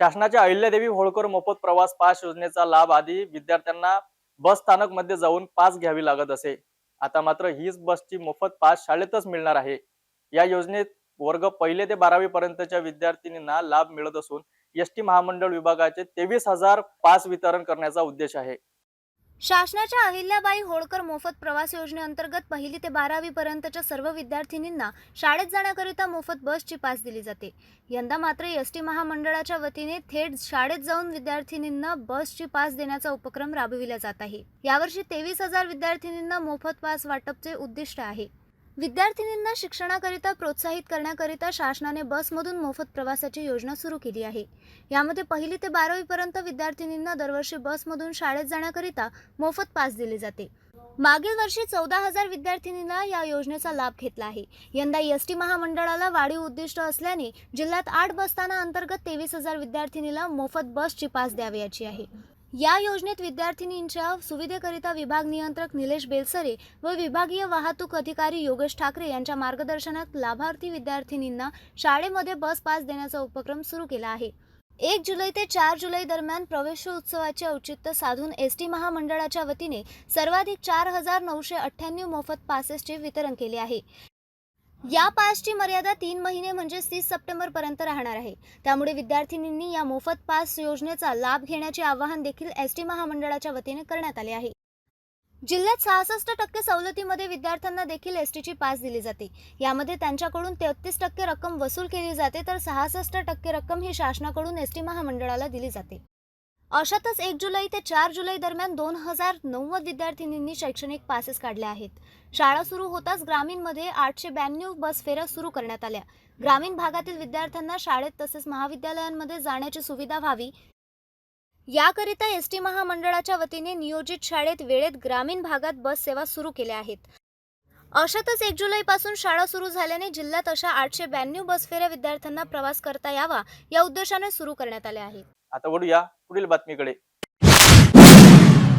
शासनाच्या अहिल्यादेवी होळकर मोफत प्रवास पास योजनेचा लाभ आधी विद्यार्थ्यांना बस स्थानकमध्ये जाऊन पास घ्यावी लागत असे. आता मात्र हीच बसची मोफत पास शाळेतच मिळणार आहे. या योजनेत वर्ग पहिले ते बारावी पर्यंतच्या विद्यार्थिनींना लाभ मिळत असून एस टी महामंडळ विभागाचे तेवीस हजार पास वितरण करण्याचा उद्देश आहे. शासनाच्या अहिल्याबाई होळकर मोफत प्रवास योजनेअंतर्गत पहिली ते बारावी पर्यंतच्या सर्व विद्यार्थिनींना शाळेत जाण्याकरिता मोफत बसची पास दिली जाते. यंदा मात्र एस टी महामंडळाच्या वतीने थेट शाळेत जाऊन विद्यार्थिनींना बसची पास देण्याचा उपक्रम राबविला जात आहे. यावर्षी तेवीस हजार विद्यार्थिनींना मोफत पास वाटपचे उद्दिष्ट आहे. विद्यार्थिनींना शिक्षणाकरिता प्रोत्साहित करण्याकरिता शासनाने बसमधून मोफत प्रवासाची योजना सुरू केली आहे. यामध्ये पहिली ते बारावीपर्यंत विद्यार्थिनींना दरवर्षी बसमधून शाळेत जाण्याकरिता मोफत पास दिले जाते. मागील वर्षी चौदा हजार विद्यार्थिनींना या योजनेचा लाभ घेतला आहे. यंदा एस टी महामंडळाला वाढीव उद्दिष्ट असल्याने जिल्ह्यात आठ बसस्थाना अंतर्गत तेवीस हजार विद्यार्थिनीला मोफत बसची पास द्यावयाची आहे. या योजनेत विद्यार्थिनींच्या सुविधेकरिता विभाग नियंत्रक निलेश बेलसरे व विभागीय वाहतूक अधिकारी योगेश ठाकरे यांच्या मार्गदर्शनात लाभार्थी विद्यार्थिनींना शाळेमध्ये बस पास देण्याचा उपक्रम सुरू केला आहे. एक जुलै ते चार जुलै दरम्यान प्रवेशोत्सवाचे औचित्य साधून एस टी महामंडळाच्या वतीने सर्वाधिक चार हजार नऊशे अठ्ठ्याण्णव मोफत पासेसचे वितरण केले आहे. या पासची मर्यादा तीन महिने म्हणजे तीस सप्टेंबर पर्यंत राहणार आहे. त्यामुळे विद्यार्थिनींनी या मोफत पास योजनेचा लाभ घेण्याचे आवाहन देखील एस टी महामंडळाच्या वतीने करण्यात आले आहे. जिल्ह्यात सहासष्ट टक्के सवलतीमध्ये विद्यार्थ्यांना देखील एस टीची पास दिली जाते. यामध्ये त्यांच्याकडून तेहतीस टक्के रक्कम वसूल केली जाते तर सहासष्ट टक्के रक्कम ही शासनाकडून एस टी महामंडळाला दिली जाते. अशातच एक जुलै ते चार जुलै दरम्यान दोन हजार नव्वद विद्यार्थिनींनी शैक्षणिक पासेस काढले आहेत. शाळा सुरू होताच ग्रामीणमध्ये आठशे ब्याण्णव बस फेऱ्या सुरू करण्यात आल्या. ग्रामीण भागातील विद्यार्थ्यांना शाळेत तसेच महाविद्यालयांमध्ये जाण्याची सुविधा व्हावी. याकरिता एस टी महामंडळाच्या वतीने नियोजित शाळेत वेळेत ग्रामीण भागात बस सेवा सुरू केल्या आहेत. अशातच एक जुलैपासून शाळा सुरू झाल्याने जिल्ह्यात अशा आठशे ब्याण्णव बस फेऱ्या विद्यार्थ्यांना प्रवास करता यावा या उद्देशाने सुरू करण्यात आल्या आहेत आता वळूया पुढील बातमीकडे.